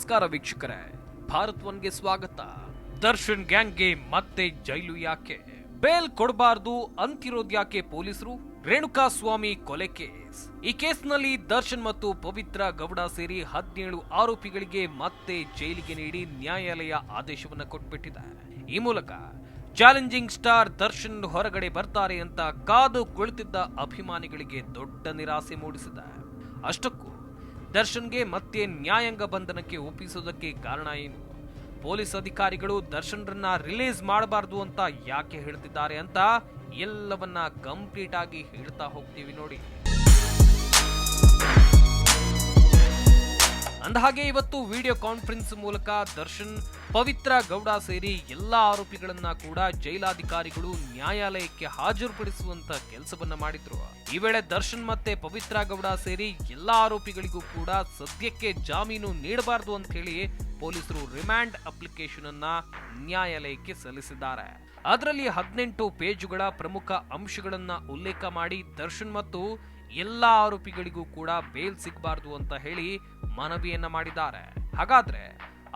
ವೀಕ್ಷಕರೇ. ಭಾರತ್ ಒನ್ಗೆ ಸ್ವಾಗತ. ದರ್ಶನ್ ಗ್ಯಾಂಗ್ಗೆ ಮತ್ತೆ ಜೈಲು ಯಾಕೆ? ಬೇಲ್ ಕೊಡಬಾರ್ದು ಅಂತಿರೋದ್ಯಾಕೆ ಪೊಲೀಸರು? ರೇಣುಕಾ ಸ್ವಾಮಿ ಕೊಲೆ ಕೇಸ್. ಈ ಕೇಸ್ನಲ್ಲಿ ದರ್ಶನ್ ಮತ್ತು ಪವಿತ್ರ ಗೌಡ ಸೇರಿ ಹದಿನೇಳು ಆರೋಪಿಗಳಿಗೆ ಮತ್ತೆ ಜೈಲಿಗೆ ನೀಡಿ ನ್ಯಾಯಾಲಯ ಆದೇಶವನ್ನ ಕೊಟ್ಬಿಟ್ಟಿದೆ. ಈ ಮೂಲಕ ಚಾಲೆಂಜಿಂಗ್ ಸ್ಟಾರ್ ದರ್ಶನ್ ಹೊರಗಡೆ ಬರ್ತಾರೆ ಅಂತ ಕಾದು ಕುಳಿತಿದ್ದ ಅಭಿಮಾನಿಗಳಿಗೆ ದೊಡ್ಡ ನಿರಾಸೆ ಮೂಡಿಸಿದೆ. ಅಷ್ಟಕ್ಕೂ ದರ್ಶನ್ಗೆ ಮತ್ತೆ ನ್ಯಾಯಾಂಗ ಬಂಧನಕ್ಕೆ ಒಪ್ಪಿಸೋದಕ್ಕೆ ಕಾರಣ ಏನು? ಪೊಲೀಸ್ ಅಧಿಕಾರಿಗಳು ದರ್ಶನ್ರನ್ನ ರಿಲೀಸ್ ಮಾಡಬಾರ್ದು ಅಂತ ಯಾಕೆ ಹೇಳ್ತಿದ್ದಾರೆ ಅಂತ ಎಲ್ಲವನ್ನ ಕಂಪ್ಲೀಟ್ ಆಗಿ ಹೇಳ್ತಾ ಹೋಗ್ತೀವಿ ನೋಡಿ. ಅಂದಹಾಗೆ ಇವತ್ತು ವಿಡಿಯೋ ಕಾನ್ಫರೆನ್ಸ್ ಮೂಲಕ ದರ್ಶನ್, ಪವಿತ್ರ ಗೌಡ ಸೇರಿ ಎಲ್ಲ ಆರೋಪಿಗಳನ್ನ ಕೂಡ ಜೈಲಾಧಿಕಾರಿಗಳು ನ್ಯಾಯಾಲಯಕ್ಕೆ ಹಾಜರುಪಡಿಸುವಂತ ಕೆಲಸವನ್ನ ಮಾಡಿದ್ರು. ಈ ವೇಳೆ ದರ್ಶನ್ ಮತ್ತೆ ಪವಿತ್ರ ಗೌಡ ಸೇರಿ ಎಲ್ಲ ಆರೋಪಿಗಳಿಗೂ ಕೂಡ ಸದ್ಯಕ್ಕೆ ಜಾಮೀನು ನೀಡಬಾರದು ಅಂತ ಹೇಳಿ ಪೊಲೀಸರು ರಿಮ್ಯಾಂಡ್ ಅಪ್ಲಿಕೇಶನ್ ಅನ್ನ ನ್ಯಾಯಾಲಯಕ್ಕೆ ಸಲ್ಲಿಸಿದ್ದಾರೆ. ಅದರಲ್ಲಿ ಹದಿನೆಂಟು ಪೇಜುಗಳ ಪ್ರಮುಖ ಅಂಶಗಳನ್ನ ಉಲ್ಲೇಖ ಮಾಡಿ ದರ್ಶನ್ ಮತ್ತು ಎಲ್ಲ ಆರೋಪಿಗಳಿಗೂ ಕೂಡ ಬೇಲ್ ಸಿಗಬಾರದು ಅಂತ ಹೇಳಿ ಮನವಿಯನ್ನ ಮಾಡಿದ್ದಾರೆ. ಹಾಗಾದ್ರೆ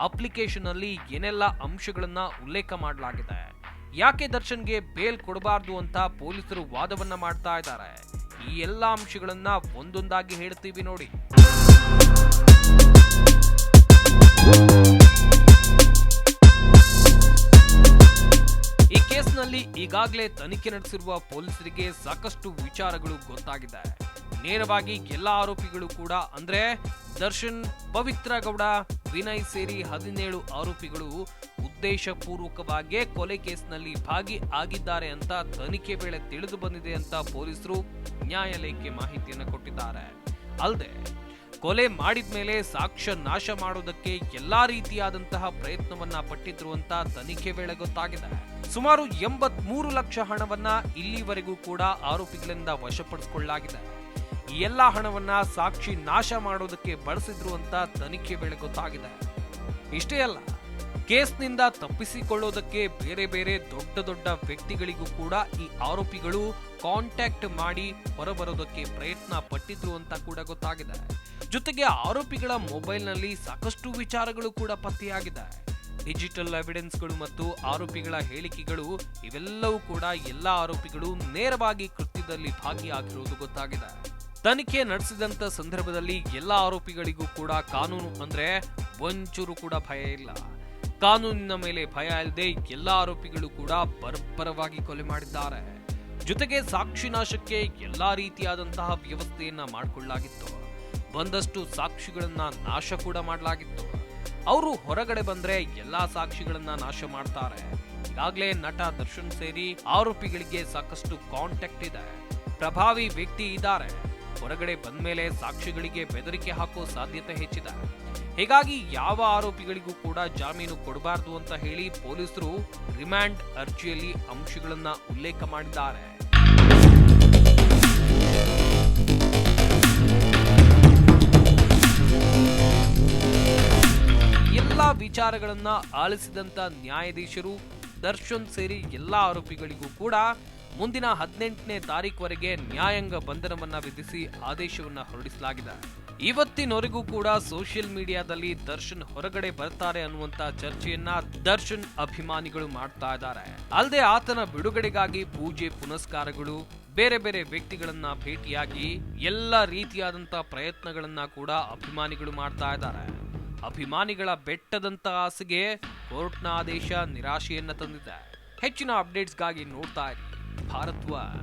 ಅಪ್ಲಿಕೇಶನ್ ಅಲ್ಲಿ ಏನೆಲ್ಲ ಅಂಶಗಳನ್ನ ಉಲ್ಲೇಖ ಮಾಡಲಾಗಿದೆ? ಯಾಕೆ ದರ್ಶನ್ಗೆ ಬೇಲ್ ಕೊಡಬಾರ್ದು ಅಂತ ಪೊಲೀಸರು ವಾದವನ್ನ ಮಾಡ್ತಾ ಇದ್ದಾರೆ? ಈ ಎಲ್ಲ ಅಂಶಗಳನ್ನ ಒಂದೊಂದಾಗಿ ಹೇಳ್ತೀವಿ ನೋಡಿ. ಈ ಕೇಸ್ನಲ್ಲಿ ಈಗಾಗಲೇ ತನಿಖೆ ನಡೆಸಿರುವ ಪೊಲೀಸರಿಗೆ ಸಾಕಷ್ಟು ವಿಚಾರಗಳು ಗೊತ್ತಾಗಿದೆ. ನೇರವಾಗಿ ಎಲ್ಲ ಆರೋಪಿಗಳು ಕೂಡ ಅಂದ್ರೆ ದರ್ಶನ್, ಪವಿತ್ರ ಗೌಡ, ವಿನಯ್ ಸೇರಿ ಹದಿನೇಳು ಆರೋಪಿಗಳು ಉದ್ದೇಶಪೂರ್ವಕವಾಗಿಯೇ ಕೊಲೆ ಕೇಸ್ನಲ್ಲಿ ಭಾಗಿ ಆಗಿದ್ದಾರೆ ಅಂತ ತನಿಖೆ ವೇಳೆ ತಿಳಿದು ಬಂದಿದೆ ಅಂತ ಪೊಲೀಸರು ನ್ಯಾಯಾಲಯಕ್ಕೆ ಮಾಹಿತಿಯನ್ನು ಕೊಟ್ಟಿದ್ದಾರೆ. ಅಲ್ಲದೆ, ಕೊಲೆ ಮಾಡಿದ ಮೇಲೆ ಸಾಕ್ಷ್ಯ ನಾಶ ಮಾಡೋದಕ್ಕೆ ಎಲ್ಲಾ ರೀತಿಯಾದಂತಹ ಪ್ರಯತ್ನವನ್ನ ಪಟ್ಟಿದ್ರು ಅಂತ ತನಿಖೆ ವೇಳೆ ಗೊತ್ತಾಗಿದೆ. ಸುಮಾರು ಎಂಬತ್ ಮೂರು ಲಕ್ಷ ಹಣವನ್ನ ಇಲ್ಲಿವರೆಗೂ ಕೂಡ ಆರೋಪಿಗಳಿಂದ ವಶಪಡಿಸಿಕೊಳ್ಳಲಾಗಿದೆ. ಈ ಎಲ್ಲಾ ಹಣವನ್ನ ಸಾಕ್ಷಿ ನಾಶ ಮಾಡೋದಕ್ಕೆ ಬಳಸಿದ್ರು ಅಂತ ತನಿಖೆ ವೇಳೆ ಗೊತ್ತಾಗಿದೆ. ಇಷ್ಟೇ ಅಲ್ಲ, ಕೇಸ್ನಿಂದ ತಪ್ಪಿಸಿಕೊಳ್ಳೋದಕ್ಕೆ ಬೇರೆ ಬೇರೆ ದೊಡ್ಡ ದೊಡ್ಡ ವ್ಯಕ್ತಿಗಳಿಗೂ ಕೂಡ ಈ ಆರೋಪಿಗಳು ಕಾಂಟ್ಯಾಕ್ಟ್ ಮಾಡಿ ಹೊರಬರೋದಕ್ಕೆ ಪ್ರಯತ್ನ ಪಟ್ಟಿದ್ರು ಅಂತ ಕೂಡ ಗೊತ್ತಾಗಿದೆ. ಜೊತೆಗೆ ಆರೋಪಿಗಳ ಮೊಬೈಲ್ನಲ್ಲಿ ಸಾಕಷ್ಟು ವಿಚಾರಗಳು ಕೂಡ ಪತ್ತೆಯಾಗಿದೆ. ಡಿಜಿಟಲ್ ಎವಿಡೆನ್ಸ್ಗಳು ಮತ್ತು ಆರೋಪಿಗಳ ಹೇಳಿಕೆಗಳು ಇವೆಲ್ಲವೂ ಕೂಡ ಎಲ್ಲ ಆರೋಪಿಗಳು ನೇರವಾಗಿ ಕೃತ್ಯದಲ್ಲಿ ಭಾಗಿಯಾಗಿರುವುದು ಗೊತ್ತಾಗಿದೆ. ತನಿಖೆ ನಡೆಸಿದಂತ ಸಂದರ್ಭದಲ್ಲಿ ಎಲ್ಲ ಆರೋಪಿಗಳಿಗೂ ಕೂಡ ಕಾನೂನು ಅಂದ್ರೆ ಒಂಚೂರು ಕೂಡ ಭಯ ಇಲ್ಲ. ಕಾನೂನಿನ ಮೇಲೆ ಭಯ ಇಲ್ಲದೆ ಎಲ್ಲ ಆರೋಪಿಗಳು ಕೂಡ ಬರ್ಬರವಾಗಿ ಕೊಲೆ ಮಾಡಿದ್ದಾರೆ. ಜೊತೆಗೆ ಸಾಕ್ಷಿ ನಾಶಕ್ಕೆ ಎಲ್ಲಾ ರೀತಿಯಾದಂತಹ ವ್ಯವಸ್ಥೆಯನ್ನ ಮಾಡಿಕೊಳ್ಳಲಾಗಿತ್ತು. ಬಂದಷ್ಟು ಸಾಕ್ಷಿಗಳನ್ನ ನಾಶ ಕೂಡ ಮಾಡಲಾಗಿತ್ತು. ಅವರು ಹೊರಗಡೆ ಬಂದ್ರೆ ಎಲ್ಲಾ ಸಾಕ್ಷಿಗಳನ್ನ ನಾಶ ಮಾಡ್ತಾರೆ. ಈಗಾಗಲೇ ನಟ ದರ್ಶನ್ ಸೇರಿ ಆರೋಪಿಗಳಿಗೆ ಸಾಕಷ್ಟು ಕಾಂಟ್ಯಾಕ್ಟ್ ಇದೆ. ಪ್ರಭಾವಿ ವ್ಯಕ್ತಿ ಇದ್ದಾರೆ. ಹೊರಗಡೆ ಬಂದ್ಮೇಲೆ ಸಾಕ್ಷಿಗಳಿಗೆ ಬೆದರಿಕೆ ಹಾಕೋ ಸಾಧ್ಯತೆ ಹೆಚ್ಚಿದೆ. ಹೀಗಾಗಿ ಯಾವ ಆರೋಪಿಗಳಿಗೂ ಕೂಡ ಜಾಮೀನು ಕೊಡಬಾರದು ಅಂತ ಹೇಳಿ ಪೊಲೀಸರು ರಿಮ್ಯಾಂಡ್ ಅರ್ಜಿಯಲ್ಲಿ ಅಂಶಗಳನ್ನ ಉಲ್ಲೇಖ ಮಾಡಿದ್ದಾರೆ. ಎಲ್ಲ ವಿಚಾರಗಳನ್ನ ಆಲಿಸಿದಂತ ನ್ಯಾಯಾಧೀಶರು, ದರ್ಶನ್ ಸೇರಿ ಎಲ್ಲಾ ಆರೋಪಿಗಳಿಗೂ ಕೂಡ ಮುಂದಿನ ಹದಿನೆಂಟನೇ ತಾರೀಕುವರೆಗೆ ನ್ಯಾಯಾಂಗ ಬಂಧನವನ್ನ ವಿಧಿಸಿ ಆದೇಶವನ್ನ ಹೊರಡಿಸಲಾಗಿದೆ. ಇವತ್ತಿನವರೆಗೂ ಕೂಡ ಸೋಷಿಯಲ್ ಮೀಡಿಯಾದಲ್ಲಿ ದರ್ಶನ್ ಹೊರಗಡೆ ಬರ್ತಾರೆ ಅನ್ನುವಂತ ಚರ್ಚೆಯನ್ನ ದರ್ಶನ್ ಅಭಿಮಾನಿಗಳು ಮಾಡ್ತಾ ಇದ್ದಾರೆ. ಅಲ್ಲದೆ ಆತನ ಬಿಡುಗಡೆಗಾಗಿ ಪೂಜೆ ಪುನಸ್ಕಾರಗಳು, ಬೇರೆ ಬೇರೆ ವ್ಯಕ್ತಿಗಳನ್ನ ಭೇಟಿಯಾಗಿ ಎಲ್ಲ ರೀತಿಯಾದಂತ ಪ್ರಯತ್ನಗಳನ್ನ ಕೂಡ ಅಭಿಮಾನಿಗಳು ಮಾಡ್ತಾ ಇದ್ದಾರೆ. ಅಭಿಮಾನಿಗಳ ಬೆಟ್ಟದಂತ ಆಸೆಗೆ ಕೋರ್ಟ್ನ ಆದೇಶ ನಿರಾಶೆಯನ್ನ ತಂದಿದೆ. ಹೆಚ್ಚಿನ ಅಪ್ಡೇಟ್ಸ್ಗಾಗಿ ನೋಡ್ತಾ ಇರಿ. ಭಾರತ್ ಒನ್